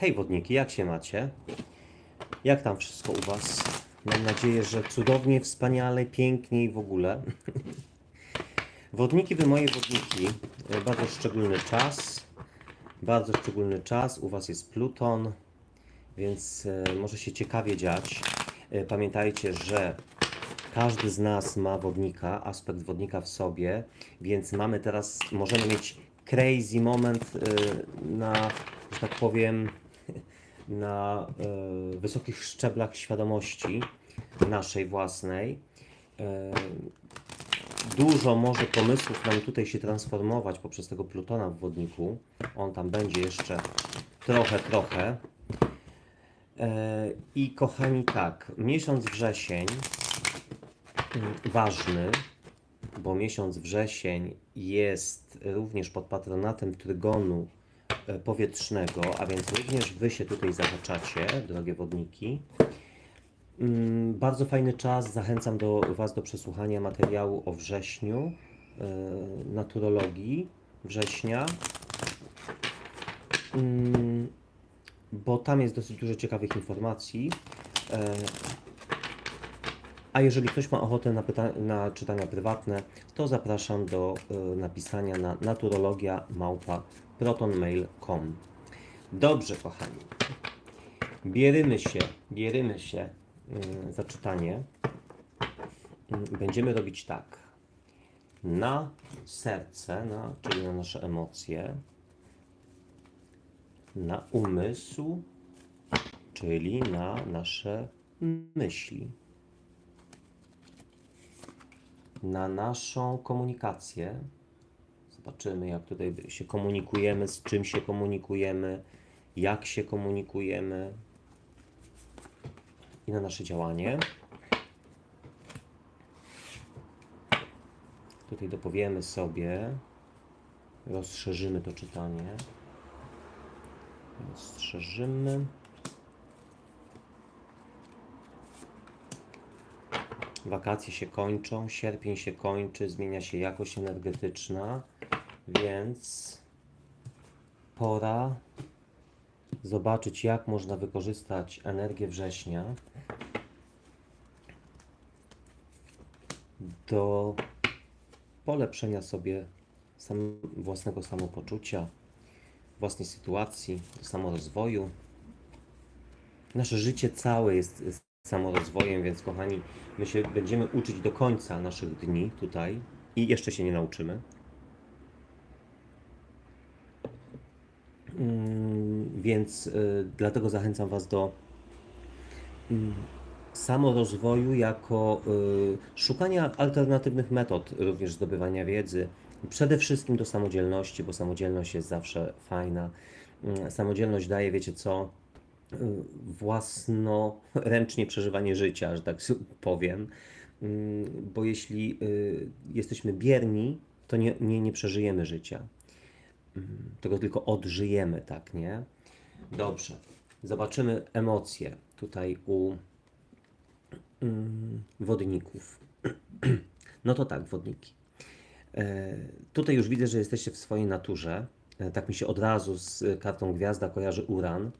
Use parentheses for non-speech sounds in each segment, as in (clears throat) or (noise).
Hej wodniki, jak się macie? Jak tam wszystko u Was? Mam nadzieję, że cudownie, wspaniale, pięknie i w ogóle. (laughs) Wodniki, wy moje wodniki, bardzo szczególny czas. Bardzo szczególny czas. U Was jest Pluton, więc e, może się ciekawie dziać. E, Pamiętajcie, że każdy z nas ma wodnika, aspekt wodnika w sobie, więc mamy teraz, możemy mieć crazy moment e, na, że tak powiem, na e, wysokich szczeblach świadomości naszej własnej. E, dużo może pomysłów nam tutaj się transformować poprzez tego Plutona w wodniku. On tam będzie jeszcze trochę, trochę. E, I kochani, tak, miesiąc wrzesień mm, ważny, bo miesiąc wrzesień jest również pod patronatem trygonu powietrznego, a więc również Wy się tutaj zahaczacie, drogie wodniki. Mm, Bardzo fajny czas. Zachęcam do Was do przesłuchania materiału o wrześniu, e, naturologii września, Mm, bo tam jest dosyć dużo ciekawych informacji. E, A jeżeli ktoś ma ochotę na, na czytania prywatne, to zapraszam do e, napisania na naturologia małpa protonmail.com. Dobrze, kochani. Bierymy się, bierymy się y, za czytanie. Y, Będziemy robić tak. Na serce, na, czyli na nasze emocje. Na umysł, czyli na nasze myśli. Na naszą komunikację. Zobaczymy, jak tutaj się komunikujemy, z czym się komunikujemy, jak się komunikujemy i na nasze działanie. Tutaj dopowiemy sobie, rozszerzymy to czytanie. Rozszerzymy. Wakacje się kończą, sierpień się kończy, zmienia się jakość energetyczna, więc pora zobaczyć, jak można wykorzystać energię września do polepszenia sobie sam, własnego samopoczucia, własnej sytuacji, samorozwoju. Nasze życie całe jest jest samorozwojem, więc kochani, my się będziemy uczyć do końca naszych dni tutaj i jeszcze się nie nauczymy. Więc y, dlatego zachęcam Was do mm, samorozwoju jako y, szukania alternatywnych metod również zdobywania wiedzy. Przede wszystkim do samodzielności, bo samodzielność jest zawsze fajna. Mm, Samodzielność daje, wiecie co, y, własnoręcznie przeżywanie życia, że tak powiem. Mm, Bo jeśli y, jesteśmy bierni, to nie, nie, nie przeżyjemy życia tego tylko odżyjemy, tak, nie? Dobrze. Zobaczymy emocje tutaj u mm, wodników. (clears throat) No to tak, wodniki. E, tutaj już widzę, że jesteście w swojej naturze. E, tak mi się od razu z kartą gwiazda kojarzy Uran,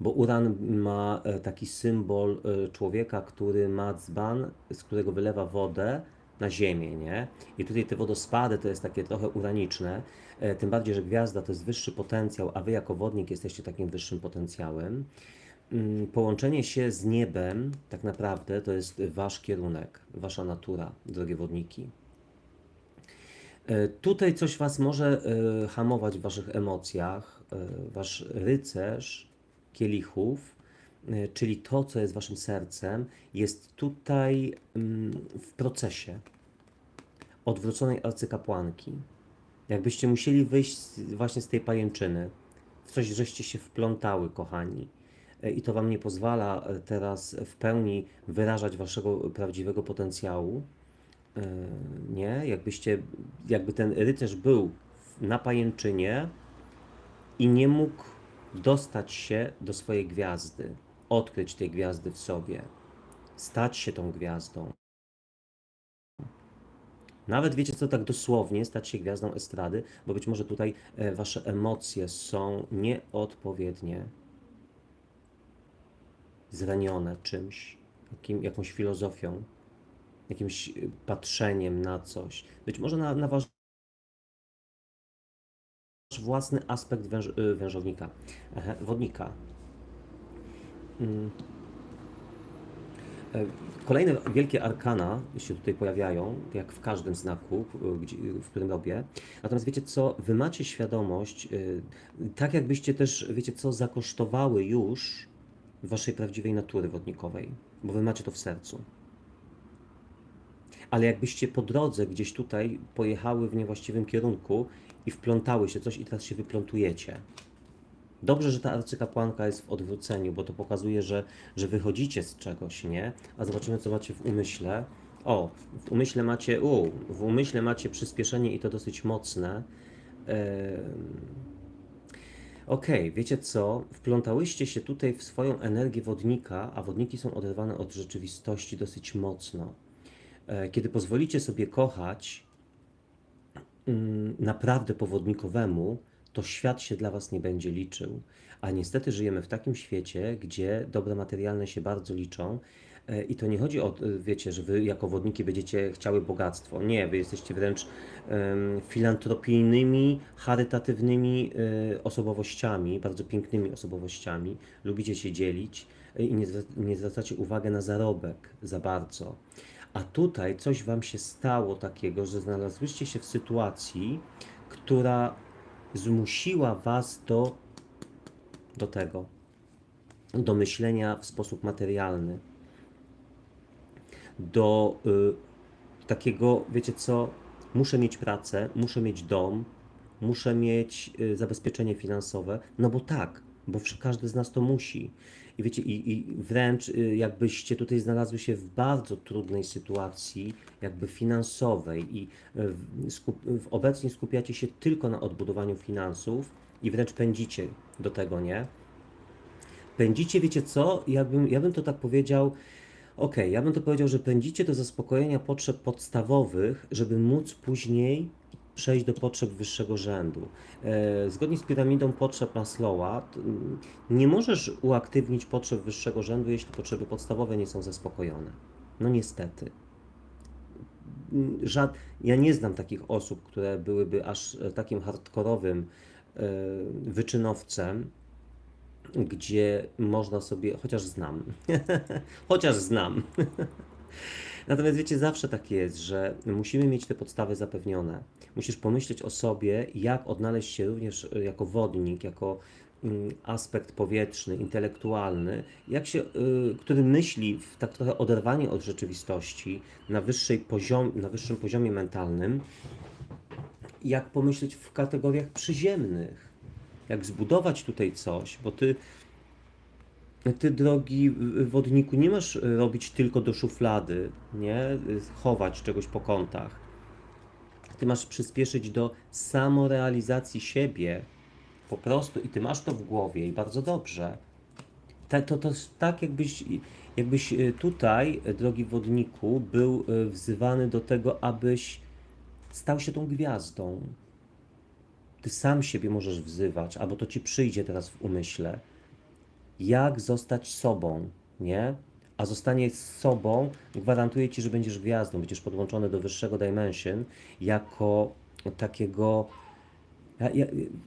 bo Uran ma e, taki symbol człowieka, który ma dzban, z którego wylewa wodę na ziemię, nie? I tutaj te wodospady to jest takie trochę uraniczne, tym bardziej, że gwiazda to jest wyższy potencjał, a wy jako wodnik jesteście takim wyższym potencjałem. Mm, Połączenie się z niebem, tak naprawdę, to jest wasz kierunek, wasza natura, drogie wodniki. E, Tutaj coś Was może e, hamować w Waszych emocjach. E, Wasz rycerz kielichów, e, czyli to, co jest Waszym sercem, jest tutaj mm, w procesie odwróconej arcykapłanki. Jakbyście musieli wyjść właśnie z tej pajęczyny, w coś żeście się wplątały, kochani. E, I to Wam nie pozwala e, teraz w pełni wyrażać Waszego prawdziwego potencjału. E, nie? Jakbyście, jakby ten rycerz był na pajęczynie i nie mógł dostać się do swojej gwiazdy, odkryć tej gwiazdy w sobie, stać się tą gwiazdą. Nawet wiecie co, tak dosłownie stać się gwiazdą estrady, bo być może tutaj e, wasze emocje są nieodpowiednie, zranione czymś, jakim, jakąś filozofią, jakimś y, patrzeniem na coś. Być może na, na wasz własny aspekt węż, y, wężownika, wodnika. Mm. E, Kolejne wielkie arkana się tutaj pojawiają, jak w każdym znaku, gdzie- w którym robię. Natomiast wiecie co, wy macie świadomość, y, tak jakbyście też, wiecie co, zakosztowały już waszej prawdziwej natury wodnikowej, bo wy macie to w sercu. Ale jakbyście po drodze gdzieś tutaj pojechały w niewłaściwym kierunku i wplątały się coś i teraz się wyplątujecie. Dobrze, że ta arcykapłanka jest w odwróceniu, bo to pokazuje, że, że wychodzicie z czegoś, nie? A zobaczymy, co macie w umyśle. O, w umyśle macie, u, w umyśle macie przyspieszenie i to dosyć mocne. Em, Okej, wiecie co? Wplątałyście się tutaj w swoją energię wodnika, a wodniki są oderwane od rzeczywistości dosyć mocno. E, Kiedy pozwolicie sobie kochać mm, naprawdę powodnikowemu, to świat się dla Was nie będzie liczył. A niestety żyjemy w takim świecie, gdzie dobra materialne się bardzo liczą. E, I to nie chodzi o, e, wiecie, że Wy jako wodniki będziecie chciały bogactwo. Nie, Wy jesteście wręcz em, filantropijnymi, charytatywnymi e, osobowościami, bardzo pięknymi osobowościami. Lubicie się dzielić i nie, nie zwracacie uwagi na zarobek za bardzo. A tutaj coś Wam się stało takiego, że znalazłyście się w sytuacji, która zmusiła Was do, do tego, do myślenia w sposób materialny, do y, takiego, wiecie co, muszę mieć pracę, muszę mieć dom, muszę mieć y, zabezpieczenie finansowe, no bo tak, bo każdy z nas to musi. I wiecie, i, i wręcz y, jakbyście tutaj znalazły się w bardzo trudnej sytuacji, jakby finansowej, i y, skup, obecnie skupiacie się tylko na odbudowaniu finansów i wręcz pędzicie do tego, nie? Pędzicie, wiecie co? Ja bym, ja bym to tak powiedział. Okej, ja bym to powiedział, że pędzicie do zaspokojenia potrzeb podstawowych, żeby móc później przejść do potrzeb wyższego rzędu. E, zgodnie z piramidą potrzeb Maslowa, nie możesz uaktywnić potrzeb wyższego rzędu, jeśli potrzeby podstawowe nie są zaspokojone. No niestety. Żad... Ja nie znam takich osób, które byłyby aż e, takim hardkorowym e, wyczynowcem, gdzie można sobie, chociaż znam, (laughs) chociaż znam. (laughs) Natomiast wiecie, zawsze tak jest, że musimy mieć te podstawy zapewnione. Musisz pomyśleć o sobie, jak odnaleźć się również e, jako wodnik, jako mm, aspekt powietrzny, intelektualny, jak się, y, który myśli w tak trochę oderwanie od rzeczywistości, na, wyższej poziom, na wyższym poziomie mentalnym, jak pomyśleć w kategoriach przyziemnych, jak zbudować tutaj coś, bo ty ty, drogi wodniku, nie masz y, robić tylko do szuflady, nie? Y, Chować czegoś po kątach. Ty masz przyspieszyć do samorealizacji siebie po prostu i ty masz to w głowie i bardzo dobrze. Ta, to, to jest tak, jakbyś, jakbyś y, tutaj, drogi wodniku, był wzywany do tego, abyś stał się tą gwiazdą. Ty sam siebie możesz wzywać, albo to ci przyjdzie teraz w umyśle jak zostać sobą, nie? A zostanie sobą gwarantuje ci, że będziesz gwiazdą, będziesz podłączony do wyższego dimension jako takiego.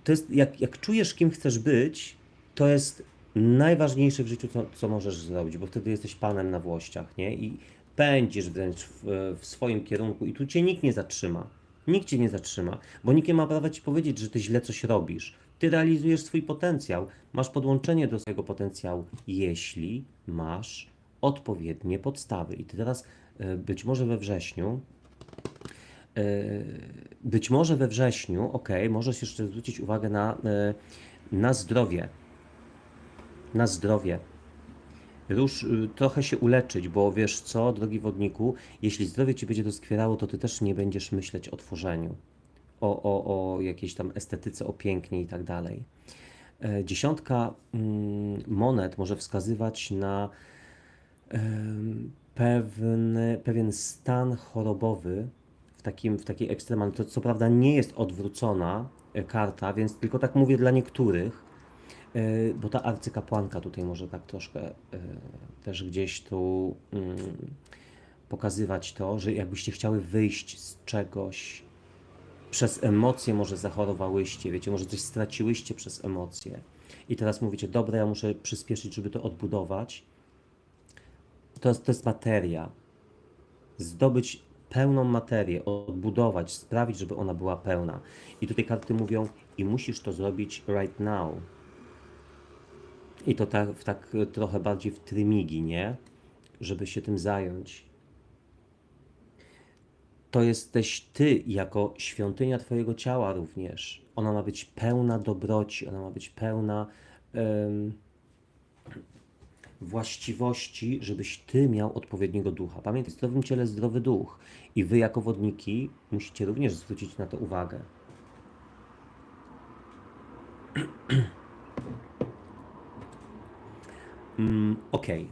To jest, jak, jak czujesz, kim chcesz być, to jest najważniejsze w życiu, co, co możesz zrobić, bo wtedy jesteś panem na włościach, nie? I pędzisz wręcz w, w swoim kierunku, i tu cię nikt nie zatrzyma. Nikt cię nie zatrzyma, bo nikt nie ma prawa ci powiedzieć, że ty źle coś robisz. Ty realizujesz swój potencjał, masz podłączenie do swojego potencjału, jeśli masz odpowiednie podstawy. I ty teraz e, być może we wrześniu, e, być może we wrześniu, ok, możesz jeszcze zwrócić uwagę na, e, na zdrowie. Na zdrowie. Rusz, y, trochę się uleczyć, bo wiesz co, drogi wodniku, jeśli zdrowie ci będzie doskwierało, to ty też nie będziesz myśleć o tworzeniu, o, o, o jakiejś tam estetyce, o pięknie i tak dalej. E, Dziesiątka mm, monet może wskazywać na pewny, pewien stan chorobowy w takim, w takiej ekstremalnej, to co prawda nie jest odwrócona e, karta, więc tylko tak mówię dla niektórych, e, bo ta arcykapłanka tutaj może tak troszkę też gdzieś tu mm, pokazywać to, że jakbyście chciały wyjść z czegoś, przez emocje może zachorowałyście, wiecie, może coś straciłyście przez emocje. I teraz mówicie, dobra, ja muszę przyspieszyć, żeby to odbudować. To jest, to jest materia. Zdobyć pełną materię, odbudować, sprawić, żeby ona była pełna. I tutaj karty mówią, i musisz to zrobić right now. I to tak, tak trochę bardziej w trymigi, nie? Żeby się tym zająć to jesteś Ty jako świątynia Twojego ciała również. Ona ma być pełna dobroci, ona ma być pełna em, właściwości, żebyś Ty miał odpowiedniego ducha. Pamiętaj, w zdrowym ciele zdrowy duch. I Wy jako wodniki musicie również zwrócić na to uwagę. (clears throat) Mm, Okej.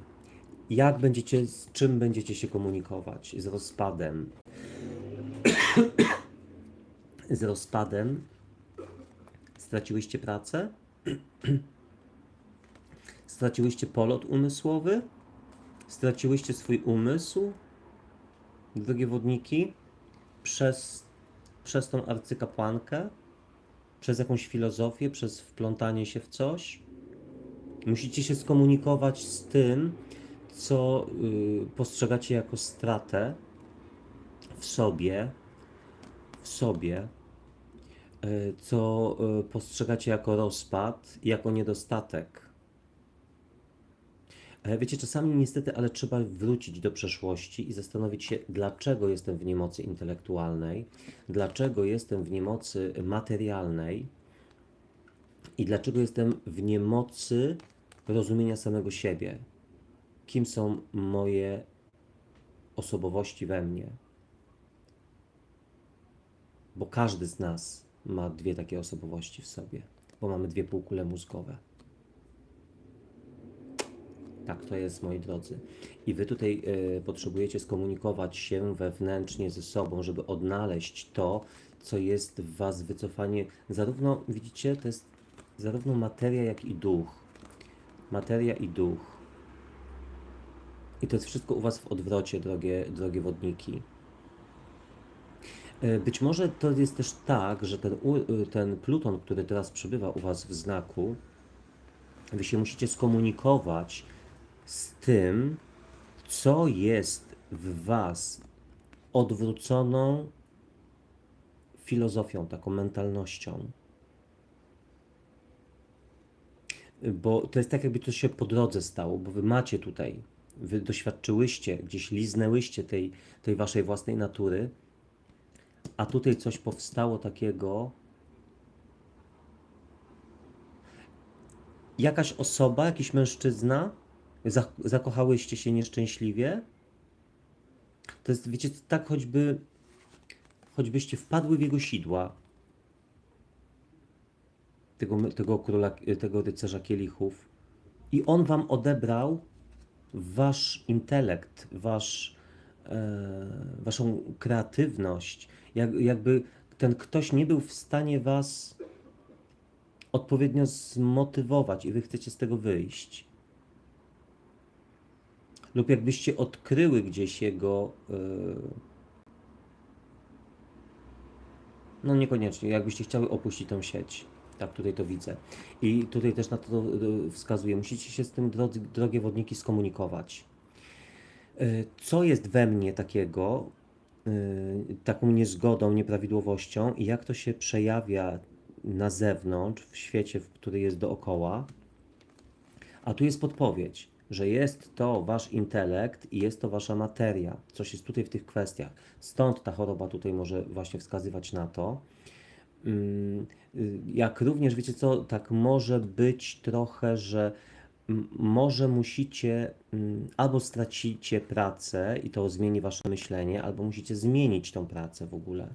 Jak będziecie, z czym będziecie się komunikować? Z rozpadem, z rozpadem straciłyście pracę? (clears throat) Straciłyście polot umysłowy? Straciłyście swój umysł? Drogie wodniki? Przez, przez tą arcykapłankę? Przez jakąś filozofię? Przez wplątanie się w coś? Musicie się skomunikować z tym, co y, postrzegacie jako stratę w sobie, w sobie, co y, postrzegacie jako rozpad jako niedostatek. E, Wiecie, czasami niestety, ale trzeba wrócić do przeszłości i zastanowić się, dlaczego jestem w niemocy intelektualnej, dlaczego jestem w niemocy materialnej i dlaczego jestem w niemocy rozumienia samego siebie. Kim są moje osobowości we mnie? Bo każdy z nas ma dwie takie osobowości w sobie, bo mamy dwie półkule mózgowe. Tak to jest, moi drodzy. I wy tutaj y, potrzebujecie skomunikować się wewnętrznie ze sobą, żeby odnaleźć to, co jest w was wycofanie. Zarówno, widzicie, to jest zarówno materia, jak i duch. Materia i duch. I to jest wszystko u was w odwrocie, drogie, drogie wodniki. E, Być może to jest też tak, że ten, u- ten Pluton, który teraz przebywa u Was w znaku, Wy się musicie skomunikować z tym, co jest w Was odwróconą filozofią, taką mentalnością. Bo to jest tak, jakby to się po drodze stało, bo Wy macie tutaj, Wy doświadczyłyście, gdzieś liznęłyście tej, tej Waszej własnej natury, a tutaj coś powstało takiego. Jakaś osoba, jakiś mężczyzna, za- zakochałyście się nieszczęśliwie. To jest, wiecie, tak choćby, choćbyście wpadły w jego sidła. Tego, tego króla, tego rycerza kielichów. I on wam odebrał wasz intelekt, wasz, waszą kreatywność. Jak, jakby ten ktoś nie był w stanie was odpowiednio zmotywować i wy chcecie z tego wyjść. Lub jakbyście odkryły gdzieś jego. e, no niekoniecznie, jakbyście chciały opuścić tą sieć. Tak tutaj to widzę. I tutaj też na to e, wskazuję. Musicie się z tym, drogie wodniki, skomunikować. E, Co jest we mnie takiego, y, taką niezgodą, nieprawidłowością i jak to się przejawia na zewnątrz, w świecie, który jest dookoła. A tu jest podpowiedź, że jest to wasz intelekt i jest to wasza materia. Coś jest tutaj w tych kwestiach. Stąd ta choroba tutaj może właśnie wskazywać na to. Ym, y, Jak również, wiecie co, tak może być trochę, że może musicie mm, albo stracicie pracę i to zmieni wasze myślenie, albo musicie zmienić tą pracę w ogóle.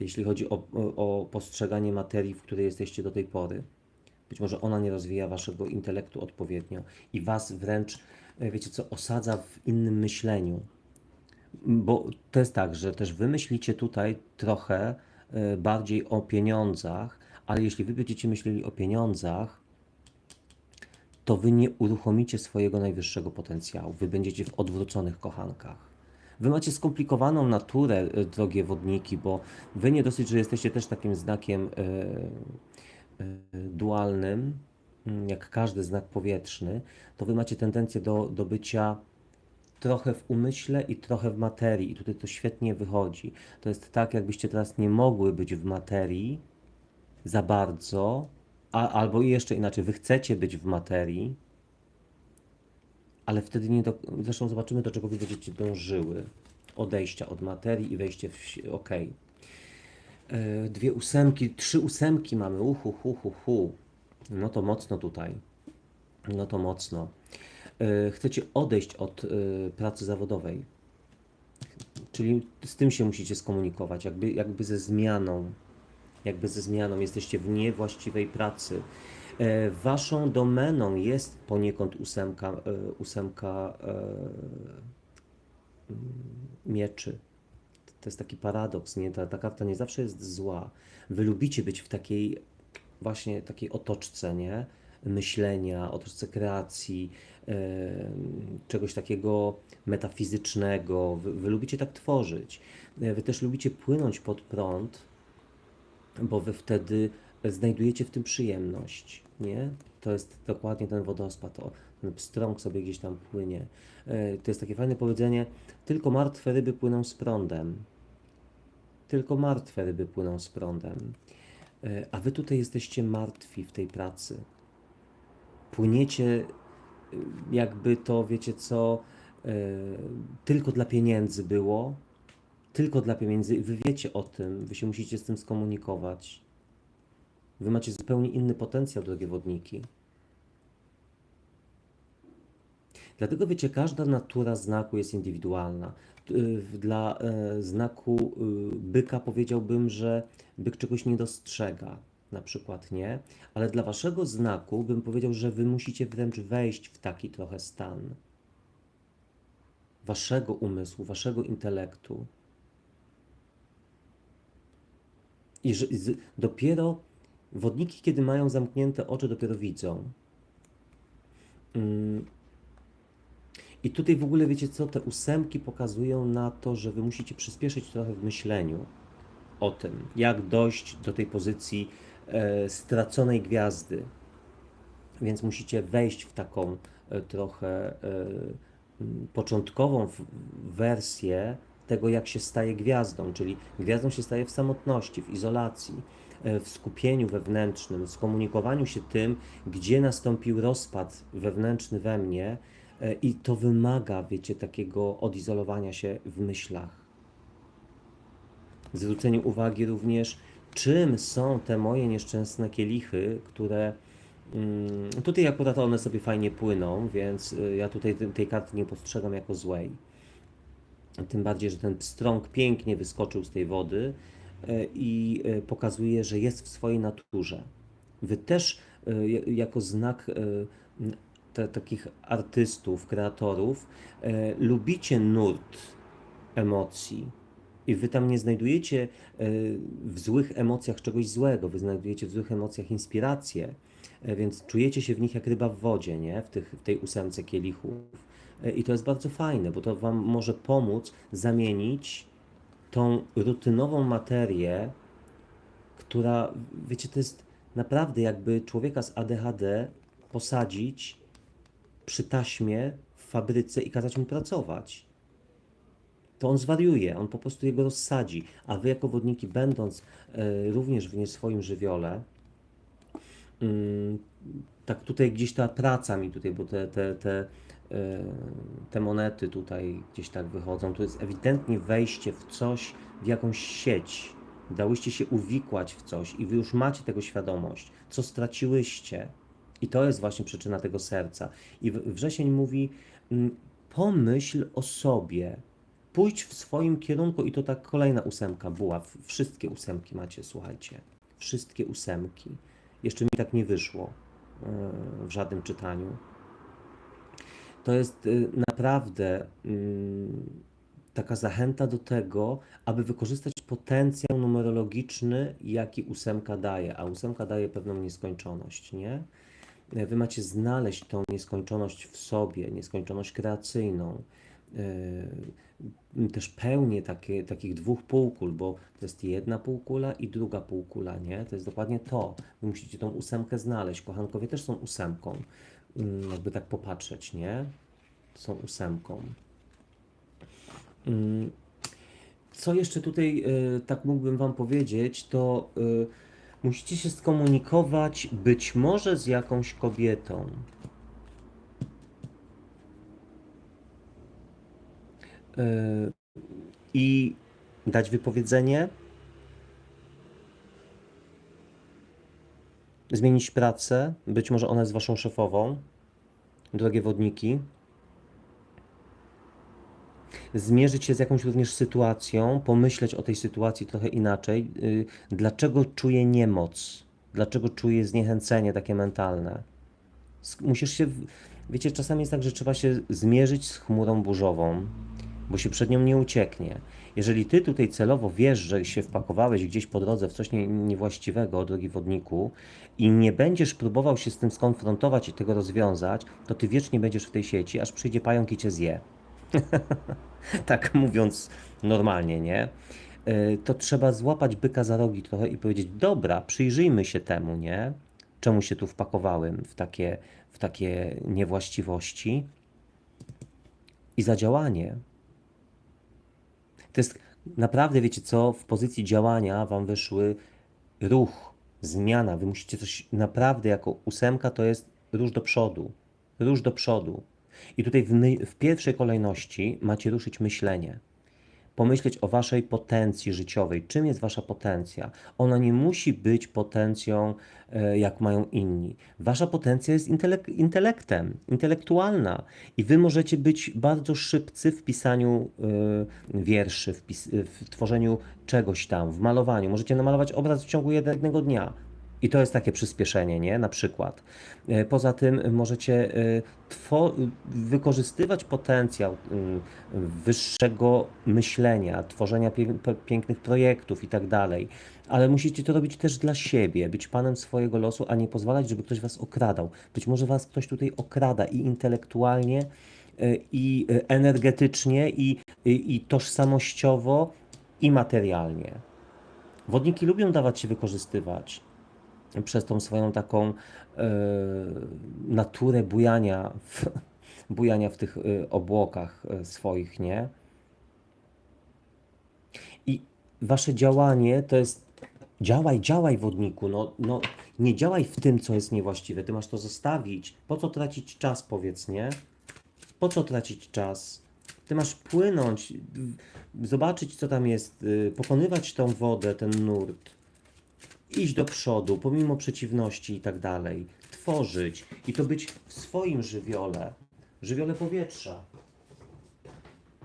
Jeśli chodzi o, o, postrzeganie materii, w której jesteście do tej pory. Być może ona nie rozwija waszego intelektu odpowiednio i was wręcz, e, wiecie co, osadza w innym myśleniu. Bo to jest tak, że też wy myślicie tutaj trochę e, bardziej o pieniądzach, ale jeśli wy będziecie myśleli o pieniądzach, to wy nie uruchomicie swojego najwyższego potencjału. Wy będziecie w odwróconych kochankach. Wy macie skomplikowaną naturę, e, drogie wodniki, bo wy nie dosyć, że jesteście też takim znakiem e, e, dualnym, mm, jak każdy znak powietrzny, to wy macie tendencję do, do bycia trochę w umyśle i trochę w materii. I tutaj to świetnie wychodzi. To jest tak, jakbyście teraz nie mogły być w materii za bardzo, a, albo jeszcze inaczej, wy chcecie być w materii, ale wtedy nie do... Zresztą zobaczymy, do czego wy będziecie dążyły. Odejścia od materii i wejście w... si- Okej. E, Dwie ósemki, trzy ósemki mamy. Uhu, hu, hu, hu. No to mocno tutaj. No to mocno. E, Chcecie odejść od e, pracy zawodowej. Czyli z tym się musicie skomunikować, jakby, jakby ze zmianą. Jakby ze zmianą jesteście w niewłaściwej pracy. E, Waszą domeną jest poniekąd ósemka, e, ósemka e, mieczy. To jest taki paradoks, nie? Ta, ta karta nie zawsze jest zła. Wy lubicie być w takiej właśnie takiej otoczce, nie? Myślenia, otoczce kreacji, e, czegoś takiego metafizycznego. Wy, wy lubicie tak tworzyć. Wy też lubicie płynąć pod prąd, bo wy wtedy znajdujecie w tym przyjemność, nie? To jest dokładnie ten wodospad, o, ten pstrąg sobie gdzieś tam płynie. E, To jest takie fajne powiedzenie, tylko martwe ryby płyną z prądem. Tylko martwe ryby płyną z prądem. E, A wy tutaj jesteście martwi w tej pracy. Płyniecie y, jakby to, wiecie co, e, tylko dla pieniędzy było, tylko dla pieniędzy. Wy wiecie o tym, wy się musicie z tym skomunikować. Wy macie zupełnie inny potencjał, drogie wodniki. Dlatego wiecie, każda natura znaku jest indywidualna. Y, Dla e, znaku y, byka powiedziałbym, że byk czegoś nie dostrzega, na przykład nie, ale dla waszego znaku bym powiedział, że wy musicie wręcz wejść w taki trochę stan waszego umysłu, waszego intelektu. I że z, dopiero wodniki, kiedy mają zamknięte oczy, dopiero widzą. Mm. I tutaj w ogóle wiecie co, te ósemki pokazują na to, że wy musicie przyspieszyć trochę w myśleniu o tym, jak dojść do tej pozycji e, straconej gwiazdy. Więc musicie wejść w taką e, trochę e, początkową wersję tego, jak się staje gwiazdą, czyli gwiazdą się staje w samotności, w izolacji, e, w skupieniu wewnętrznym, skomunikowaniu się tym, gdzie nastąpił rozpad wewnętrzny we mnie e, i to wymaga, wiecie, takiego odizolowania się w myślach zwróceniu uwagi również, czym są te moje nieszczęsne kielichy, które mm, tutaj akurat one sobie fajnie płyną, więc y, ja tutaj tej karty nie postrzegam jako złej. Tym bardziej, że ten pstrąg pięknie wyskoczył z tej wody y, i y, pokazuje, że jest w swojej naturze. Wy też ja- jako znak te, takich artystów, kreatorów, lubicie nurt emocji. I wy tam nie znajdujecie e, w złych emocjach czegoś złego, wy znajdujecie w złych emocjach inspirację, e, więc czujecie się w nich jak ryba w wodzie, nie? W, tych, w tej ósemce kielichów. E, I to jest bardzo fajne, bo to wam może pomóc zamienić tą rutynową materię, która, wiecie, to jest naprawdę jakby człowieka z ADHD posadzić przy taśmie w fabryce i kazać mu pracować. To on zwariuje, on po prostu jego rozsadzi, a wy jako wodniki będąc e, również w nie swoim żywiole, mm, tak tutaj gdzieś ta praca mi tutaj, bo te, te, te, te monety tutaj gdzieś tak wychodzą, to jest ewidentnie wejście w coś, w jakąś sieć, dałyście się uwikłać w coś i wy już macie tego świadomość, co straciłyście. I to jest właśnie przyczyna tego serca. I wrzesień mówi, mm, pomyśl o sobie, pójdź w swoim kierunku i to tak kolejna ósemka była. Wszystkie ósemki macie, słuchajcie. Wszystkie ósemki. Jeszcze mi tak nie wyszło e, w żadnym czytaniu. To jest y, naprawdę mm, taka zachęta do tego, aby wykorzystać potencjał numerologiczny, jaki ósemka daje, a ósemka daje pewną nieskończoność, nie? E, Wy macie znaleźć tą nieskończoność w sobie, nieskończoność kreacyjną, e, też pełnię takie, takich dwóch półkul, bo to jest jedna półkula i druga półkula, nie? To jest dokładnie to. Wy musicie tą ósemkę znaleźć. Kochankowie też są ósemką, jakby tak popatrzeć, nie? Są ósemką. Mm, Co jeszcze tutaj y, tak mógłbym Wam powiedzieć, to y, musicie się skomunikować być może z jakąś kobietą. Y, I dać wypowiedzenie, zmienić pracę, być może ona jest Waszą szefową, drogie wodniki zmierzyć się z jakąś również sytuacją, pomyśleć o tej sytuacji trochę inaczej. y, Dlaczego czuję niemoc? Dlaczego czuję zniechęcenie takie mentalne? Musisz się, wiecie, czasami jest tak, że trzeba się zmierzyć z chmurą burzową, bo się przed nią nie ucieknie. Jeżeli ty tutaj celowo wiesz, że się wpakowałeś gdzieś po drodze w coś nie, niewłaściwego, drogi wodniku, i nie będziesz próbował się z tym skonfrontować i tego rozwiązać, to ty wiecznie będziesz w tej sieci, aż przyjdzie pająk i cię zje (laughs) tak mówiąc normalnie, nie? Y, To trzeba złapać byka za rogi trochę i powiedzieć, dobra, przyjrzyjmy się temu, nie? Czemu się tu wpakowałem w takie, w takie niewłaściwości i zadziałanie. To jest naprawdę, wiecie co, w pozycji działania wam wyszły ruch, zmiana. Wy musicie coś naprawdę jako ósemka to jest rusz do przodu. Rusz do przodu. I tutaj w, w pierwszej kolejności macie ruszyć myślenie. Pomyśleć o waszej potencji życiowej. Czym jest wasza potencja? Ona nie musi być potencją, e, jak mają inni. Wasza potencja jest intelek intelektem, intelektualna. I wy możecie być bardzo szybcy w pisaniu e, wierszy, w, pis w tworzeniu czegoś tam, w malowaniu. Możecie namalować obraz w ciągu jednego dnia. I to jest takie przyspieszenie, nie? Na przykład. E, Poza tym możecie e, wykorzystywać potencjał mm, wyższego myślenia, tworzenia pięknych projektów i tak dalej. Ale musicie to robić też dla siebie, być panem swojego losu, a nie pozwalać, żeby ktoś was okradał. Być może was ktoś tutaj okrada i intelektualnie, e, i energetycznie, i, i, i tożsamościowo, i materialnie. Wodniki lubią dawać się wykorzystywać przez tą swoją taką e, naturę bujania w, (laughs) bujania w tych e, obłokach e, swoich, nie? I wasze działanie to jest działaj, działaj wodniku, no, no nie działaj w tym, co jest niewłaściwe, ty masz to zostawić. Po co tracić czas, powiedz, nie? Po co tracić czas? Ty masz płynąć, zobaczyć, co tam jest, y, pokonywać tą wodę, ten nurt iść do przodu, pomimo przeciwności i tak dalej, tworzyć i to być w swoim żywiole, żywiole powietrza.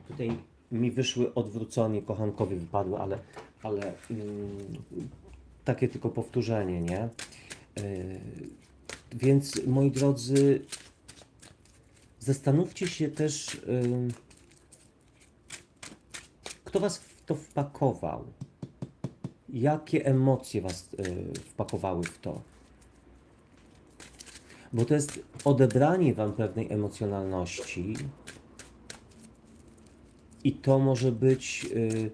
Tutaj mi wyszły odwrócenie, kochankowie wypadły, ale, ale mm, takie tylko powtórzenie, nie? Yy, więc moi drodzy, zastanówcie się też, yy, kto was w to wpakował. Jakie emocje was y, wpakowały w to? Bo to jest odebranie wam pewnej emocjonalności i to może być y,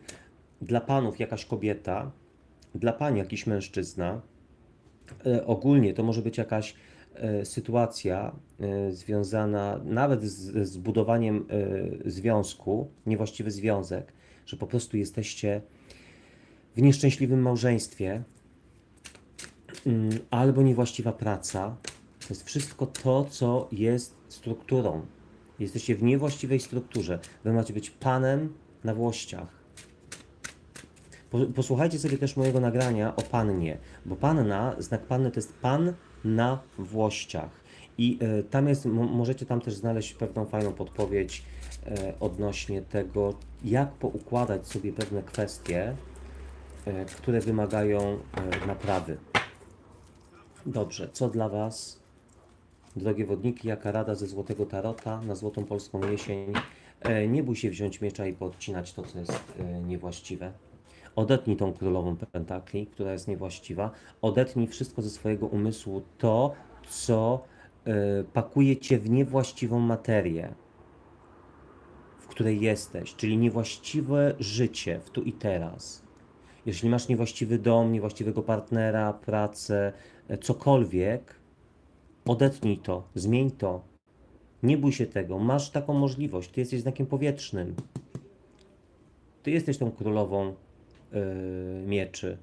dla panów jakaś kobieta, dla pań jakiś mężczyzna. Y, ogólnie to może być jakaś sytuacja związana nawet z, z budowaniem związku, niewłaściwy związek, że po prostu jesteście w nieszczęśliwym małżeństwie mm, albo niewłaściwa praca. To jest wszystko to, co jest strukturą. Jesteście w niewłaściwej strukturze. Wy macie być panem na włościach. Po- Posłuchajcie sobie też mojego nagrania o pannie, bo panna, znak panny to jest pan na włościach. I e, tam jest, mo- możecie tam też znaleźć pewną fajną podpowiedź e, odnośnie tego, jak poukładać sobie pewne kwestie, które wymagają e, naprawy. Dobrze, co dla Was, drogie wodniki, jaka rada ze Złotego Tarota na Złotą Polską Jesień E, Nie bój się wziąć miecza i podcinać to, co jest e, niewłaściwe. Odetnij tą królową pentakli, która jest niewłaściwa. Odetnij wszystko ze swojego umysłu, to, co e, pakuje cię w niewłaściwą materię, w której jesteś, czyli niewłaściwe życie w tu i teraz. Jeśli masz niewłaściwy dom, niewłaściwego partnera, pracę, e, cokolwiek, odetnij to, zmień to. Nie bój się tego, masz taką możliwość. Ty jesteś znakiem powietrznym. Ty jesteś tą królową yy, mieczy.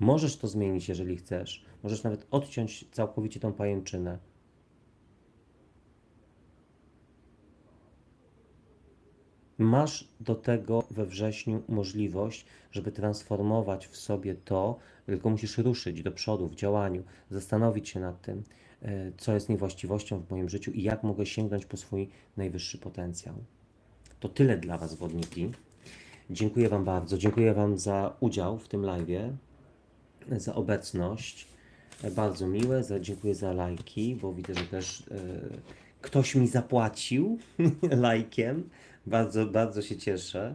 Możesz to zmienić, jeżeli chcesz. Możesz nawet odciąć całkowicie tą pajęczynę. Masz do tego we wrześniu możliwość, żeby transformować w sobie to, tylko musisz ruszyć do przodu w działaniu, zastanowić się nad tym, e, co jest niewłaściwością w moim życiu i jak mogę sięgnąć po swój najwyższy potencjał. To tyle dla Was, wodniki. Dziękuję Wam bardzo. Dziękuję Wam za udział w tym live, za obecność. Bardzo miłe. Dziękuję za lajki, bo widzę, że też e, ktoś mi zapłacił (laughs) lajkiem. Bardzo, bardzo się cieszę.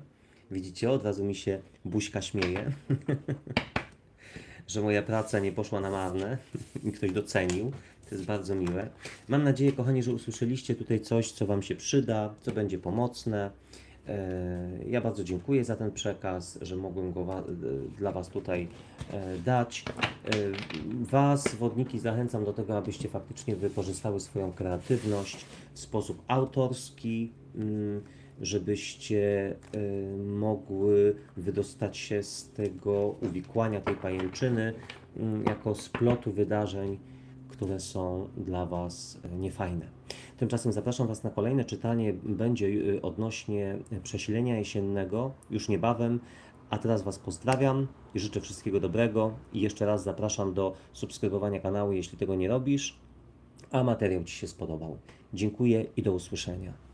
Widzicie, od razu mi się buźka śmieje, (laughs) że moja praca nie poszła na marne (laughs) i ktoś docenił. To jest bardzo miłe. Mam nadzieję, kochani, że usłyszeliście tutaj coś, co Wam się przyda, co będzie pomocne. E, Ja bardzo dziękuję za ten przekaz, że mogłem go wa- dla Was tutaj e, dać. E, Was, wodniki, zachęcam do tego, abyście faktycznie wykorzystały swoją kreatywność w sposób autorski, mm, żebyście e, mogły wydostać się z tego uwikłania tej pajęczyny mm, jako splotu wydarzeń, które są dla Was e, niefajne. Tymczasem zapraszam Was na kolejne czytanie. Będzie y, odnośnie przesilenia jesiennego już niebawem. A teraz Was pozdrawiam i życzę wszystkiego dobrego. I jeszcze raz zapraszam do subskrybowania kanału, jeśli tego nie robisz, a materiał Ci się spodobał. Dziękuję i do usłyszenia.